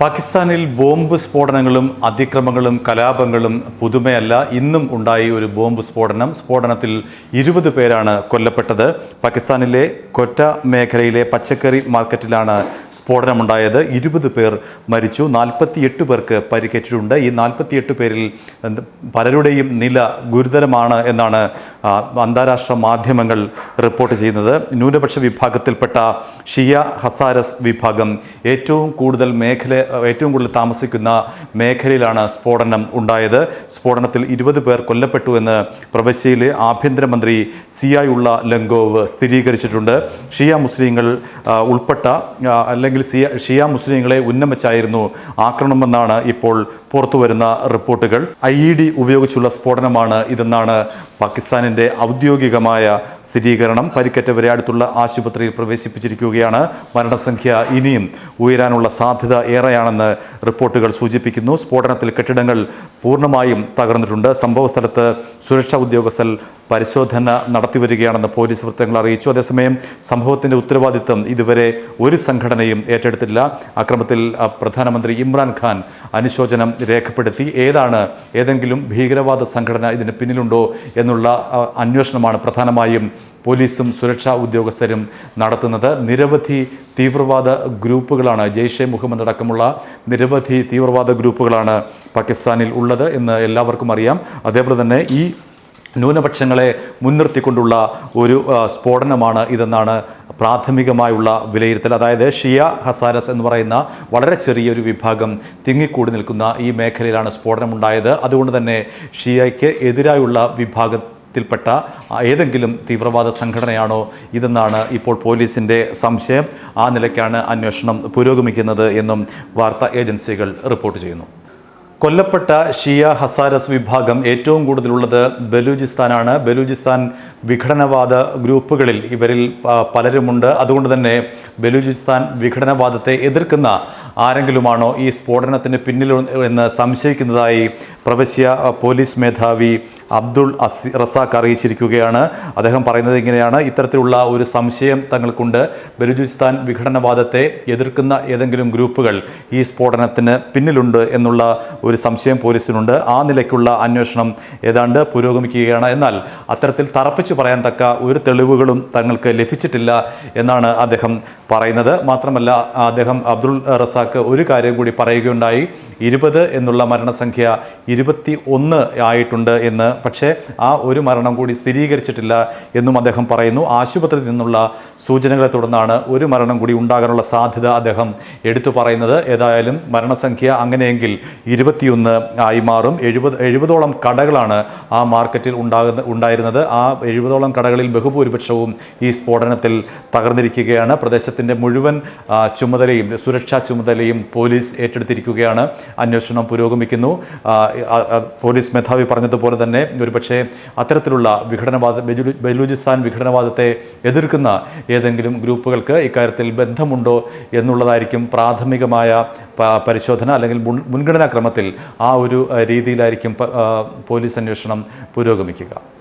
പാകിസ്ഥാനിൽ ബോംബ് സ്ഫോടനങ്ങളും അതിക്രമങ്ങളും കലാപങ്ങളും പുതുമയല്ല. ഇന്നും ഉണ്ടായി ഒരു ബോംബ് സ്ഫോടനം സ്ഫോടനത്തിൽ ഇരുപത് പേരാണ് കൊല്ലപ്പെട്ടത്. പാകിസ്ഥാനിലെ കൊറ്റ മേഖലയിലെ പച്ചക്കറി മാർക്കറ്റിലാണ് സ്ഫോടനമുണ്ടായത്. ഇരുപത് പേർ മരിച്ചു. നാൽപ്പത്തിയെട്ട് പേർക്ക് പരിക്കേറ്റിട്ടുണ്ട്. ഈ നാൽപ്പത്തിയെട്ട് പേരിൽ പലരുടെയും നില ഗുരുതരമാണ് എന്നാണ് അന്താരാഷ്ട്ര മാധ്യമങ്ങൾ റിപ്പോർട്ട് ചെയ്യുന്നത്. ന്യൂനപക്ഷ വിഭാഗത്തിൽപ്പെട്ട ഷിയ ഹസാരസ് വിഭാഗം ഏറ്റവും കൂടുതൽ മേഖല ഏറ്റവും കൂടുതൽ താമസിക്കുന്ന മേഖലയിലാണ് സ്ഫോടനം ഉണ്ടായത്. സ്ഫോടനത്തിൽ ഇരുപത് പേർ കൊല്ലപ്പെട്ടു എന്ന് പ്രവശ്യയിലെ ആഭ്യന്തരമന്ത്രി സിയായുള്ള ലങ്കോവ് സ്ഥിരീകരിച്ചിട്ടുണ്ട്. ഷിയ മുസ്ലിങ്ങൾ ഉൾപ്പെട്ട അല്ലെങ്കിൽ സിയ ഷിയ മുസ്ലിങ്ങളെ ഉന്നമിച്ചായിരുന്നു ആക്രമണമെന്നാണ് ഇപ്പോൾ പുറത്തുവരുന്ന റിപ്പോർട്ടുകൾ. ഐ ഇ ഡി ഉപയോഗിച്ചുള്ള സ്ഫോടനമാണ് ഇതെന്നാണ് പാകിസ്ഥാനിന്റെ ഔദ്യോഗികമായ സ്ഥിരീകരണം. പരിക്കേറ്റവരെ അടുത്തുള്ള ആശുപത്രിയിൽ പ്രവേശിപ്പിച്ചിരിക്കുകയാണ്. മരണസംഖ്യ ഇനിയും ഉയരാനുള്ള സാധ്യത ഏറെയാണെന്ന് റിപ്പോർട്ടുകൾ സൂചിപ്പിക്കുന്നു. സ്ഫോടനത്തിൽ കെട്ടിടങ്ങൾ പൂർണമായും തകർന്നിട്ടുണ്ട്. സംഭവ സ്ഥലത്ത് സുരക്ഷാ ഉദ്യോഗസ്ഥർ പരിശോധന നടത്തിവരികയാണെന്ന് പോലീസ് വൃത്തങ്ങൾ അറിയിച്ചു. അതേസമയം സംഭവത്തിന്റെ ഉത്തരവാദിത്തം ഇതുവരെ ഒരു സംഘടനയും ഏറ്റെടുത്തില്ല അക്രമത്തിൽ പ്രധാനമന്ത്രി ഇമ്രാൻഖാൻ അനുശോചനം രേഖപ്പെടുത്തി. ഏതാണ് ഏതെങ്കിലും ഭീകരവാദ സംഘടന ഇതിന് പിന്നിലുണ്ടോ എന്നുള്ള അന്വേഷണമാണ് പ്രധാനമായും പോലീസും സുരക്ഷാ ഉദ്യോഗസ്ഥരും നടത്തുന്നത്. നിരവധി തീവ്രവാദ ഗ്രൂപ്പുകളാണ് ജെയ്ഷെ മുഹമ്മദ് അടക്കമുള്ള നിരവധി തീവ്രവാദ ഗ്രൂപ്പുകളാണ് പാകിസ്ഥാനിൽ ഉള്ളത് എന്ന് എല്ലാവർക്കും അറിയാം. അതേപോലെ തന്നെ ഈ ന്യൂനപക്ഷങ്ങളെ മുൻനിർത്തിക്കൊണ്ടുള്ള ഒരു സ്ഫോടനമാണ് ഇതെന്നാണ് പ്രാഥമികമായുള്ള വിലയിരുത്തൽ. അതായത് ഷിയ ഹസാരസ് എന്ന് പറയുന്ന വളരെ ചെറിയൊരു വിഭാഗം തിങ്ങിക്കൂടി നിൽക്കുന്ന ഈ മേഖലയിലാണ് സ്ഫോടനമുണ്ടായത്. അതുകൊണ്ട് തന്നെ ഷിയയ്ക്ക് എതിരായുള്ള വിഭാഗത്തിൽപ്പെട്ട ഏതെങ്കിലും തീവ്രവാദ സംഘടനയാണോ ഇതെന്നാണ് ഇപ്പോൾ പോലീസിന്റെ സംശയം. ആ നിലയ്ക്കാണ് അന്വേഷണം പുരോഗമിക്കുന്നത് എന്നും വാർത്താ ഏജൻസികൾ റിപ്പോർട്ട് ചെയ്യുന്നു. കൊല്ലപ്പെട്ട ഷിയ ഹസാരസ് വിഭാഗം ഏറ്റവും കൂടുതലുള്ളത് ബലൂചിസ്ഥാനാണ്. ബലൂചിസ്ഥാൻ വിഘടനവാദ ഗ്രൂപ്പുകളിൽ ഇവരിൽ പലരുമുണ്ട്. അതുകൊണ്ട് തന്നെ ബലൂചിസ്ഥാൻ വിഘടനവാദത്തെ എതിർക്കുന്ന ആരെങ്കിലുമാണോ ഈ സ്ഫോടനത്തിന് പിന്നിൽ എന്ന് സംശയിക്കുന്നതായി പ്രവശ്യ പോലീസ് മേധാവി അബ്ദുൾ അസി റസാഖ് അറിയിച്ചിരിക്കുകയാണ്. അദ്ദേഹം പറയുന്നത് ഇങ്ങനെയാണ്. ഇത്തരത്തിലുള്ള ഒരു സംശയം തങ്ങൾക്കുണ്ട്. ബലൂചിസ്ഥാൻ വിഘടനവാദത്തെ എതിർക്കുന്ന ഏതെങ്കിലും ഗ്രൂപ്പുകൾ ഈ സ്ഫോടനത്തിന് പിന്നിലുണ്ട് എന്നുള്ള ഒരു സംശയം പോലീസിനുണ്ട്. ആ നിലയ്ക്കുള്ള അന്വേഷണം ഏതാണ്ട് പുരോഗമിക്കുകയാണ്. എന്നാൽ അത്തരത്തിൽ തറപ്പിച്ചു പറയാൻ തക്ക ഒരു തെളിവുകളും തങ്ങൾക്ക് ലഭിച്ചിട്ടില്ല എന്നാണ് അദ്ദേഹം പറയുന്നത്. മാത്രമല്ല അദ്ദേഹം അബ്ദുൾ റസാഖ് ഒരു കാര്യം കൂടി പറയുകയുണ്ടായി. ഇരുപത് എന്നുള്ള മരണസംഖ്യ ഇരുപത്തി ഒന്ന് ആയിട്ടുണ്ട് എന്ന്. പക്ഷേ ആ ഒരു മരണം കൂടി സ്ഥിരീകരിച്ചിട്ടില്ല എന്നും അദ്ദേഹം പറയുന്നു. ആശുപത്രിയിൽ നിന്നുള്ള സൂചനകളെ തുടർന്നാണ് ഒരു മരണം കൂടി ഉണ്ടാകാനുള്ള സാധ്യത അദ്ദേഹം എടുത്തു പറയുന്നത്. ഏതായാലും മരണസംഖ്യ അങ്ങനെയെങ്കിൽ ഇരുപത്തിയൊന്ന് ആയി മാറും. എഴുപത് എഴുപതോളം കടകളാണ് ആ മാർക്കറ്റിൽ ഉണ്ടാകുന്ന ഉണ്ടായിരുന്നത്. ആ എഴുപതോളം കടകളിൽ ബഹുഭൂരിപക്ഷവും ഈ സ്ഫോടനത്തിൽ തകർന്നിരിക്കുകയാണ്. പ്രദേശത്തിന്റെ മുഴുവൻ ചുമതലയും സുരക്ഷാ ചുമതലയും പോലീസ് ഏറ്റെടുത്തിരിക്കുകയാണ്. അന്വേഷണം പുരോഗമിക്കുന്നു. പോലീസ് മേധാവി പറഞ്ഞതുപോലെ തന്നെ ഒരുപക്ഷെ അത്തരത്തിലുള്ള വിഘടനവാദ ബലൂ- ബലൂചിസ്ഥാൻ വിഘടനവാദത്തെ എതിർക്കുന്ന ഏതെങ്കിലും ഗ്രൂപ്പുകൾക്ക് ഇക്കാര്യത്തിൽ ബന്ധമുണ്ടോ എന്നുള്ളതായിരിക്കും പ്രാഥമികമായ പരിശോധന അല്ലെങ്കിൽ മുൻഗണനാക്രമത്തിൽ മുൻഗണനാ ക്രമത്തിൽ ആ ഒരു രീതിയിലായിരിക്കും പോലീസ് അന്വേഷണം പുരോഗമിക്കുക.